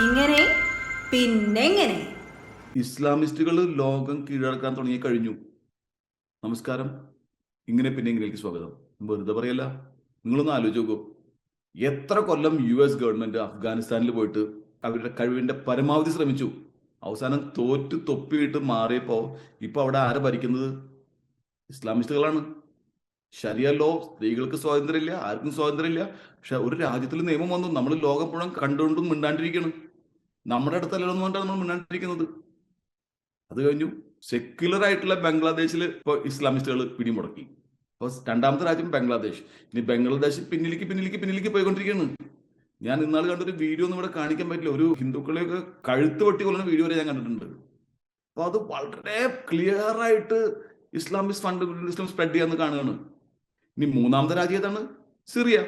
ഇങ്ങനെ പിന്നെങ്ങനെ? ഇസ്ലാമിസ്റ്റുകൾ ലോകം കീഴടക്കാൻ തുടങ്ങി കഴിഞ്ഞു. നമസ്കാരം. ഇങ്ങനെ പിന്നെ സ്വാഗതം. വെറുതെ പറയല്ല. നിങ്ങളൊന്ന് ആലോചിച്ച് നോക്കൂ. എത്ര കൊല്ലം യു എസ് ഗവൺമെന്റ് അഫ്ഗാനിസ്ഥാനിൽ പോയിട്ട് അവരുടെ കഴിവിന്റെ പരമാവധി ശ്രമിച്ചു. അവസാനം തോറ്റ് തൊപ്പിയിട്ട് മാറിയപ്പോ ഇപ്പൊ അവിടെ ആരെ ഭരിക്കുന്നത്? ഇസ്ലാമിസ്റ്റുകളാണ്. ശരിയ ലോ സ്ത്രീകൾക്ക് സ്വാതന്ത്ര്യമില്ല ആർക്കും സ്വാതന്ത്ര്യമില്ല. പക്ഷെ ഒരു രാജ്യത്തിൽ നിയമം വന്നു. നമ്മൾ ലോകം മുഴുവൻ കണ്ടുകൊണ്ടും മിണ്ടാണ്ടിരിക്കണം നമ്മുടെ അടുത്തല്ലോ നമ്മൾ മുന്നോട്ടിരിക്കുന്നത് അത് കഴിഞ്ഞു സെക്യുലർ ആയിട്ടുള്ള ബംഗ്ലാദേശിൽ ഇപ്പോൾ ഇസ്ലാമിസ്റ്റുകൾ പിടിമുടക്കി. അപ്പോൾ രണ്ടാമത്തെ രാജ്യം ബംഗ്ലാദേശ്. ഇനി ബംഗ്ലാദേശ് പിന്നിലേക്ക് പിന്നിലേക്ക് പിന്നിലേക്ക് പോയിക്കൊണ്ടിരിക്കുകയാണ് ഞാൻ ഇന്നാൾ കണ്ടൊരു വീഡിയോ ഒന്നും ഇവിടെ കാണിക്കാൻ പറ്റില്ല. ഒരു ഹിന്ദുക്കളെയൊക്കെ കഴുത്ത് വെട്ടി കൊല്ലുന്ന വീഡിയോ വരെ ഞാൻ കണ്ടിട്ടുണ്ട്. അപ്പോൾ അത് വളരെ ക്ലിയർ ആയിട്ട് ഇസ്ലാമിക് ഫണ്ടമെന്റലിസം സ്പ്രെഡ് ചെയ്യാന്ന് കാണുകയാണ്. ഇനി മൂന്നാമത്തെ രാജ്യം ഏതാണ്? സിറിയ.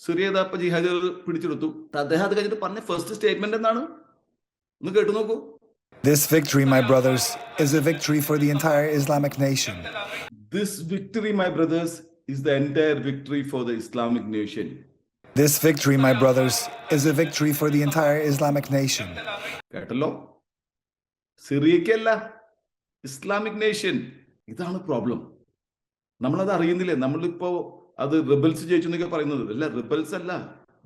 സിറിയ ഇതാ ഇപ്പൊ ജിഹാദികൾ പിടിച്ചെടുത്തു. അദ്ദേഹം അത് കഴിഞ്ഞിട്ട് പറഞ്ഞ ഫസ്റ്റ് സ്റ്റേറ്റ്മെന്റ് എന്താണ്? ഒന്ന് കേട്ടു നോക്കൂ This victory, my brothers, is a victory for the entire Islamic nation. This victory, my brothers, is the entire victory for the Islamic nation. This victory, my brothers, is a victory for the entire Islamic nation. കേട്ടല്ലോ സിറിയക്കല്ല Islamic nation ഇതാണ് problem നമ്മളത് അറിയുന്നില്ലേ നമ്മളിപ്പോ അത് rebels ജയിച്ചു എന്നൊക്കെ പറയുന്നത് അല്ല റിബൽസ് അല്ല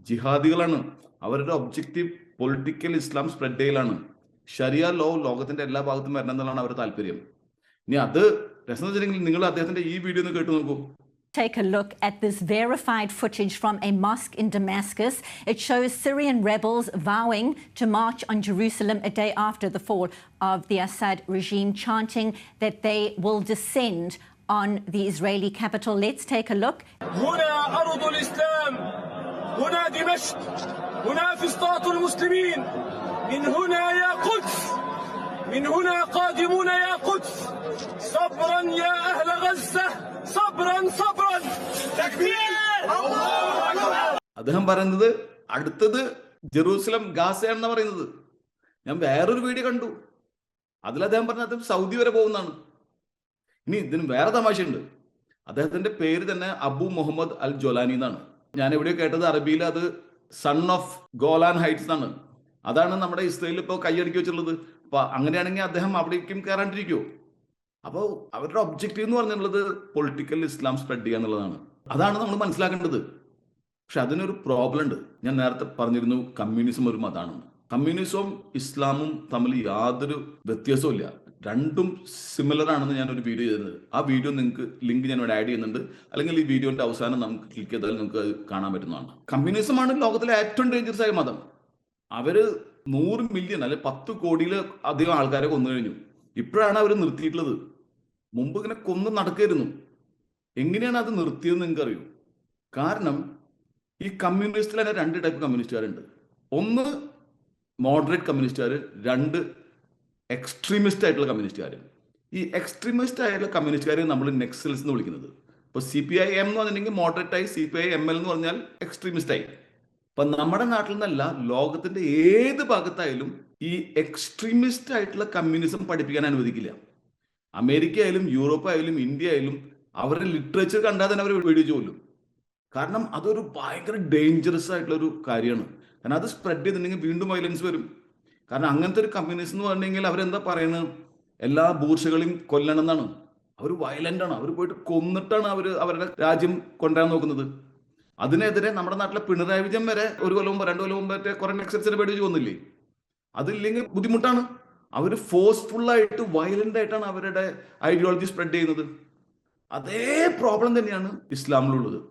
ജിഹാദികളാണ് അവരുടെ ഒബ്ജക്റ്റീവ് പൊളിറ്റിക്കൽ ഇസ്ലാം സ്പ്രെഡ് ചെയ്യലാണ് ഷരിയ ലോ ലോകത്തിന്റെ എല്ലാ ഭാഗത്തും വരണം എന്നുള്ളതാണ് അവരുടെ താല്പര്യം ഇനി അത് രസം വെച്ചിട്ടുണ്ടെങ്കിൽ നിങ്ങൾ അദ്ദേഹത്തിന്റെ ഈ വീഡിയോ ഒന്ന് കേട്ടു നോക്കൂ Take a look at this verified footage from a mosque in Damascus. It shows Syrian rebels vowing to march on Jerusalem a day after the fall of the Assad regime, chanting that they will descend on the Israeli capital. Let's take a look. هنا أرض الإسلام هنا دمشق هنا فسطاط المسلمين من هنا يا قدس من هنا قادمون يا قدس صبرا يا أهل غزة صبرا صبرا تكبير الله أكبر അദ്ദേഹം പറയുന്നത് അടുത്തത് Jerusalem ഗാസയാണെന്ന് പറയുന്നത് ഞാൻ വേറൊരു video കണ്ടു അതിൽ അദ്ദേഹം പറഞ്ഞ അദ്ദേഹം സൗദി വരെ പോകുന്നതാണ് ഇനി ഇതിന് വേറെ തമാശയുണ്ട് അദ്ദേഹത്തിന്റെ പേര് തന്നെ അബു മുഹമ്മദ് അൽ ജൊലാനി എന്നാണ് ഞാൻ എവിടെയോ കേട്ടത് അറബിയിൽ അത് സൺ ഓഫ് ഗോലാൻ ഹൈറ്റ്സ് ആണ് അതാണ് നമ്മുടെ ഇസ്രയേലിൽ ഇപ്പോൾ കൈയടക്കി വെച്ചിട്ടുള്ളത്. അപ്പൊ അങ്ങനെയാണെങ്കിൽ അദ്ദേഹം അവിടേക്കും കയറാണ്ടിരിക്കുമോ അപ്പോൾ അവരുടെ ഒബ്ജക്റ്റീവ് എന്ന് പറഞ്ഞിട്ടുള്ളത് പൊളിറ്റിക്കൽ ഇസ്ലാം സ്പ്രെഡ് ചെയ്യുക എന്നുള്ളതാണ്. അതാണ് നമ്മൾ മനസ്സിലാക്കേണ്ടത്. പക്ഷെ അതിനൊരു പ്രോബ്ലം ഉണ്ട്. ഞാൻ നേരത്തെ പറഞ്ഞിരുന്നു കമ്മ്യൂണിസം ഒരു മതമാണ്. കമ്മ്യൂണിസവും ഇസ്ലാമും തമ്മിൽ യാതൊരു വ്യത്യാസവും ഇല്ല രണ്ടും സിമിലർ ആണെന്ന് ഞാൻ ഒരു വീഡിയോ ചെയ്തത് ആ വീഡിയോ നിങ്ങൾക്ക് ലിങ്ക് ഞാൻ ഇവിടെ ആഡ് ചെയ്യുന്നുണ്ട്. അല്ലെങ്കിൽ ഈ വീഡിയോന്റെ അവസാനം നമുക്ക് ക്ലിക്ക് ചെയ്താൽ നിങ്ങൾക്ക് അത് കാണാൻ പറ്റുന്നതാണ്. കമ്മ്യൂണിസം ആണ് ലോകത്തിലെ ഏറ്റവും ഡേഞ്ചറസ് ആയ മതം. അവർ നൂറ് മില്യൺ അല്ലെ പത്ത് കോടിയിൽ അധികം ആൾക്കാരെ കൊന്നു കഴിഞ്ഞു. ഇപ്പോഴാണ് അവർ നിർത്തിയിട്ടുള്ളത്. മുമ്പ് ഇങ്ങനെ കൊന്നു നടക്കായിരുന്നു. എങ്ങനെയാണ് അത് നിർത്തിയതെന്ന് നിങ്ങൾക്ക് അറിയൂ കാരണം ഈ കമ്മ്യൂണിസ്റ്റിൽ തന്നെ രണ്ട് ടൈപ്പ് കമ്മ്യൂണിസ്റ്റുകാരുണ്ട് ഒന്ന് മോഡറേറ്റ് കമ്മ്യൂണിസ്റ്റുകാർ രണ്ട് എക്സ്ട്രീമിസ്റ്റ് ആയിട്ടുള്ള കമ്മ്യൂണിസ്റ്റുകാർ ഈ എക്സ്ട്രീമിസ്റ്റ് ആയിട്ടുള്ള കമ്മ്യൂണിസ്റ്റുകാരെ നമ്മൾ നെക്സൽസ് എന്ന് വിളിക്കുന്നത്. ഇപ്പോൾ സി പി ഐ എം എന്ന് പറഞ്ഞിട്ടുണ്ടെങ്കിൽ മോഡറേറ്റ് ആയി C P I M L എന്ന് പറഞ്ഞാൽ എക്സ്ട്രീമിസ്റ്റ് ആയി. അപ്പൊ നമ്മുടെ നാട്ടിൽ നിന്നല്ല ലോകത്തിന്റെ ഏത് ഭാഗത്തായാലും ഈ എക്സ്ട്രീമിസ്റ്റ് ആയിട്ടുള്ള കമ്മ്യൂണിസം പഠിപ്പിക്കാൻ അനുവദിക്കില്ല. അമേരിക്ക ആയാലും യൂറോപ്പ് ആയാലും ഇന്ത്യ ആയാലും അവരുടെ ലിറ്ററേച്ചർ കണ്ടാൽ തന്നെ അവർ വെടിവെച്ച് കൊല്ലും കാരണം അതൊരു ഭയങ്കര ഡേഞ്ചറസ് ആയിട്ടുള്ള ഒരു കാര്യമാണ്. കാരണം അത് സ്പ്രെഡ് ചെയ്തിട്ടുണ്ടെങ്കിൽ വീണ്ടും വയലൻസ് വരും. കാരണം അങ്ങനത്തെ ഒരു കമ്മ്യൂണിസ്റ്റ് എന്ന് പറഞ്ഞെങ്കിൽ അവരെന്താ പറയുന്നത് എല്ലാ ബൂർഷകളെയും കൊല്ലണം എന്നാണ് അവർ വയലന്റ് ആണ്. അവർ പോയിട്ട് കൊന്നിട്ടാണ് അവർ അവരുടെ രാജ്യം കൊണ്ടുവരാൻ നോക്കുന്നത്. അതിനെതിരെ നമ്മുടെ നാട്ടിലെ പിണറായി വിജയൻ വരെ ഒരു കൊല്ലം മുമ്പ് രണ്ടു കൊല്ലം മുമ്പ് കുറെ എക്സൈസിനെ പേടിച്ച് വന്നില്ലേ? അതില്ലെങ്കിൽ ബുദ്ധിമുട്ടാണ്. അവർ ഫോഴ്സ്ഫുൾ ആയിട്ട് വയലന്റ് ആയിട്ടാണ് അവരുടെ ഐഡിയോളജി സ്പ്രെഡ് ചെയ്യുന്നത്. അതേ പ്രോബ്ലം തന്നെയാണ് ഇസ്ലാമിലുള്ളത്.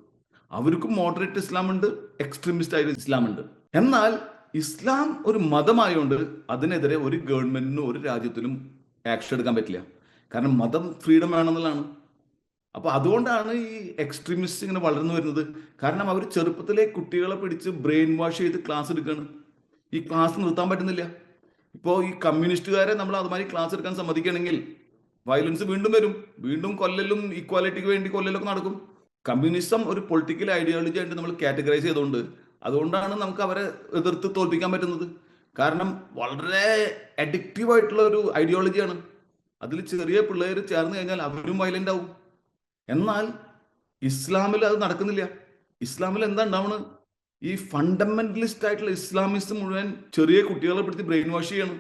അവർക്കും മോഡറേറ്റ് ഇസ്ലാം ഉണ്ട് എക്സ്ട്രീമിസ്റ്റ് ആയ ഇസ്ലാം ഉണ്ട് എന്നാൽ ഇസ്ലാം ഒരു മതമായതുകൊണ്ട് അതിനെതിരെ ഒരു ഗവൺമെന്റിനും ഒരു രാജ്യത്തിനും ആക്ഷൻ എടുക്കാൻ പറ്റില്ല. കാരണം മതം ഫ്രീഡം വേണമെന്നുള്ളതാണ് അപ്പൊ അതുകൊണ്ടാണ് ഈ എക്സ്ട്രീമിസ്റ്റ് ഇങ്ങനെ വളർന്നു വരുന്നത്. കാരണം അവർ ചെറുപ്പത്തിലെ കുട്ടികളെ പിടിച്ച് ബ്രെയിൻ വാഷ് ചെയ്ത് ക്ലാസ് എടുക്കുകയാണ് ഈ ക്ലാസ് നിർത്താൻ പറ്റുന്നില്ല. ഇപ്പോൾ ഈ കമ്മ്യൂണിസ്റ്റുകാരെ നമ്മൾ അതുമാതിരി ക്ലാസ് എടുക്കാൻ സമ്മതിക്കണമെങ്കിൽ വയലൻസ് വീണ്ടും വരും. വീണ്ടും കൊല്ലലും ഈക്വാലിറ്റിക്ക് വേണ്ടി കൊല്ലലൊക്കെ നടക്കും. കമ്മ്യൂണിസം ഒരു പൊളിറ്റിക്കൽ ഐഡിയോളജി ആയിട്ട് നമ്മൾ കാറ്റഗറൈസ് ചെയ്തുകൊണ്ട് അതുകൊണ്ടാണ് നമുക്ക് അവരെ എതിർത്ത് തോൽപ്പിക്കാൻ പറ്റുന്നത്. കാരണം വളരെ അഡിക്റ്റീവ് ആയിട്ടുള്ള ഒരു ഐഡിയോളജിയാണ് അതിൽ ചെറിയ പിള്ളേർ ചേർന്ന് കഴിഞ്ഞാൽ അവരും വയലന്റ് ആവും. എന്നാൽ ഇസ്ലാമിൽ അത് നടക്കുന്നില്ല. ഇസ്ലാമിൽ എന്താ ഉണ്ടാവണത് ഈ ഫണ്ടമെന്റലിസ്റ്റ് ആയിട്ടുള്ള ഇസ്ലാമിസ്റ്റ് മുഴുവൻ ചെറിയ കുട്ടികളെ പിടിച്ച് ബ്രെയിൻ വാഷ് ചെയ്യണം.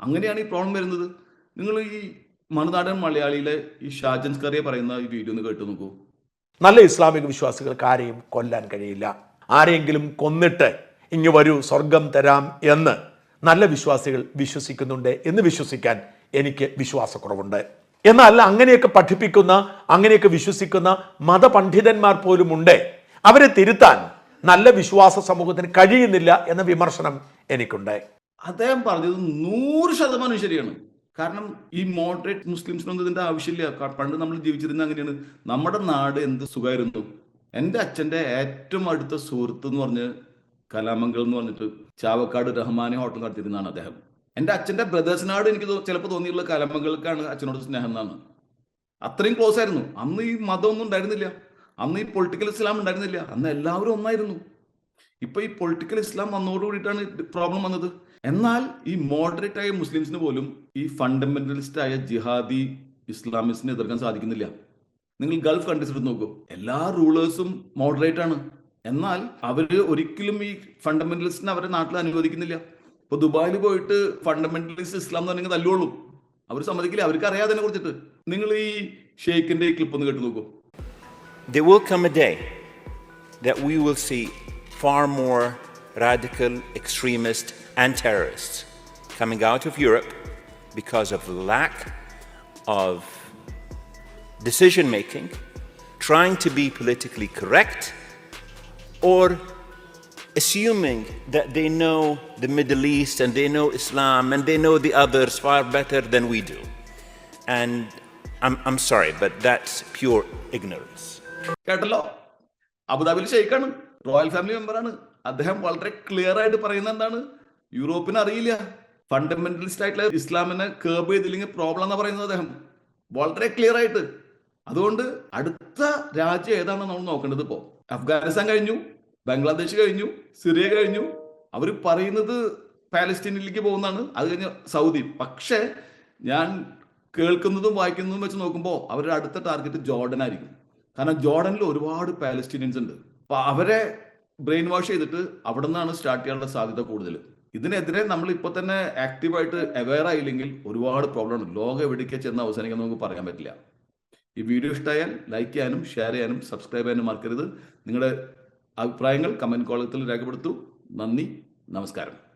അങ്ങനെയാണ് ഈ പ്രോബ്ലം വരുന്നത്. നിങ്ങൾ ഈ മണുനാടൻ മലയാളിയിലെ ഈ ഷാജൻസ് കറിയെ പറയുന്ന ഈ വീഡിയോ ഒന്ന് കേട്ടു നോക്കൂ. നല്ല ഇസ്ലാമിക വിശ്വാസികൾക്ക് ആരെയും കൊല്ലാൻ കഴിയില്ല. ആരെയെങ്കിലും കൊന്നിട്ട് ഇങ്ങ് വരൂ സ്വർഗം തരാം എന്ന് നല്ല വിശ്വാസികൾ വിശ്വസിക്കുന്നുണ്ട് എന്ന് വിശ്വസിക്കാൻ എനിക്ക് വിശ്വാസക്കുറവുണ്ട്. എന്നാൽ അങ്ങനെയൊക്കെ പഠിപ്പിക്കുന്ന അങ്ങനെയൊക്കെ വിശ്വസിക്കുന്ന മതപണ്ഡിതന്മാർ പോലും ഉണ്ട് അവരെ തിരുത്താൻ നല്ല വിശ്വാസ സമൂഹത്തിന് കഴിയുന്നില്ല എന്ന വിമർശനം എനിക്കുണ്ട്. അദ്ദേഹം പറഞ്ഞത് നൂറ് ശതമാനം ശരിയാണ്. കാരണം ഈ മോഡറേറ്റ് മുസ്ലിംസിനൊന്നും ഇതിന്റെ ആവശ്യമില്ല. പണ്ട് നമ്മൾ ജീവിച്ചിരുന്ന അങ്ങനെയാണ്. നമ്മുടെ നാട് എന്ത് സുഖമായിരുന്നു? എന്റെ അച്ഛന്റെ ഏറ്റവും അടുത്ത സുഹൃത്ത് എന്ന് പറഞ്ഞ് കലാമംഗൽ എന്ന് പറഞ്ഞിട്ട് ചാവക്കാട് റഹ്മാനെ ഹോട്ടൽ നടത്തിയിരുന്നതാണ് അദ്ദേഹം. എന്റെ അച്ഛന്റെ ബ്രദേഴ്സിനോട് എനിക്ക് ചിലപ്പോൾ തോന്നിയിട്ടുള്ള കലാമംഗൽക്കാണ് അച്ഛനോട് സ്നേഹം എന്നാണ്. അത്രയും ക്ലോസ് ആയിരുന്നു. അന്ന് ഈ മതമൊന്നും ഉണ്ടായിരുന്നില്ല. അന്ന് ഈ പൊളിറ്റിക്കൽ ഇസ്ലാം ഉണ്ടായിരുന്നില്ല. അന്ന് എല്ലാവരും ഒന്നായിരുന്നു. ഇപ്പൊ ഈ പൊളിറ്റിക്കൽ ഇസ്ലാം വന്നതോട് കൂടിയിട്ടാണ് പ്രോബ്ലം വന്നത്. എന്നാൽ ഈ മോഡറേറ്റ് ആയ മുസ്ലിംസിന് പോലും ഈ ഫണ്ടമെന്റലിസ്റ്റ് ആയ ജിഹാദി ഇസ്ലാമിസ്റ്റിനെ എതിർക്കാൻ സാധിക്കുന്നില്ല. നിങ്ങൾ ഗൾഫ് കൺട്രീസ് എടുത്ത് നോക്കൂ. എല്ലാ റൂളേഴ്സും മോഡറേറ്റ് ആണ്. എന്നാൽ അവർ ഒരിക്കലും ഈ ഫണ്ടമെന്റലിസ്റ്റിനെ അവരുടെ നാട്ടിൽ അനുവദിക്കുന്നില്ല. ഇപ്പൊ ദുബായിൽ പോയിട്ട് ഫണ്ടമെന്റലിസ്റ്റ് ഇസ്ലാം എന്ന് പറഞ്ഞെങ്കിൽ തല്ലുള്ളൂ അവർ സമ്മതിക്കില്ല. അവർക്ക് അറിയാതെ കുറിച്ചിട്ട്. നിങ്ങൾ ഈ ഷെയ്ഖിന്റെ ക്ലിപ്പ് ഒന്ന് കേട്ട് നോക്കൂ. There will come a day that we will see far more radical extremists and terrorists coming out of Europe because of lack of decision making, trying to be politically correct, or assuming that they know the Middle East and they know Islam and they know the others far better than we do. And I'm, I'm sorry, but that's pure ignorance. കേട്ടല്ലോ അബുദാബിയിൽ ഷെയ്ഖാണ് royal family മെമ്പറാണ് അദ്ദേഹം വളരെ clear ആയിട്ട് പറയുന്ന എന്താണ് യൂറോപ്പിന് അറിയില്ല fundamentalist ആയിട്ടുള്ള ഇസ്ലാമിനെ കേർബ് ചെയ്തില്ലെങ്കിൽ പ്രോബ്ലം എന്ന് പറയുന്നത് അദ്ദേഹം വളരെ ക്ലിയർ ആയിട്ട് അതുകൊണ്ട് അടുത്ത രാജ്യം ഏതാണെന്ന് നമ്മൾ നോക്കേണ്ടത് ഇപ്പോ. അഫ്ഗാനിസ്ഥാൻ കഴിഞ്ഞു ബംഗ്ലാദേശ് കഴിഞ്ഞു സിറിയ കഴിഞ്ഞു. അവർ പറയുന്നത് പാലസ്റ്റീനിലേക്ക് പോകുന്നതാണ് അത് കഴിഞ്ഞ് സൗദി. പക്ഷേ ഞാൻ കേൾക്കുന്നതും വായിക്കുന്നതും വെച്ച് നോക്കുമ്പോൾ അവരുടെ അടുത്ത ടാർഗറ്റ് ജോർഡൻ ആയിരിക്കും. കാരണം ജോർഡനിൽ ഒരുപാട് പാലസ്റ്റീനിയൻസ് ഉണ്ട്. അപ്പൊ അവരെ ബ്രെയിൻ വാഷ് ചെയ്തിട്ട് അവിടെ നിന്നാണ് സ്റ്റാർട്ട് ചെയ്യാനുള്ള സാധ്യത കൂടുതൽ. ഇതിനെതിരെ നമ്മൾ ഇപ്പൊ തന്നെ ആക്റ്റീവായിട്ട് അവെയർ ആയില്ലെങ്കിൽ ഒരുപാട് പ്രോബ്ലം ഉണ്ട്. ലോകം എവിടേക്ക് ചെന്ന് അവസാനിക്കാൻ നമുക്ക് പറയാൻ പറ്റില്ല. ഈ വീഡിയോ ഇഷ്ടമായാൽ ലൈക്ക് ചെയ്യാനും ഷെയർ ചെയ്യാനും സബ്സ്ക്രൈബ് ചെയ്യാനും മറക്കരുത്. നിങ്ങളുടെ അഭിപ്രായങ്ങൾ കമന്റ് കോളത്തിൽ രേഖപ്പെടുത്തൂ. നന്ദി. നമസ്കാരം.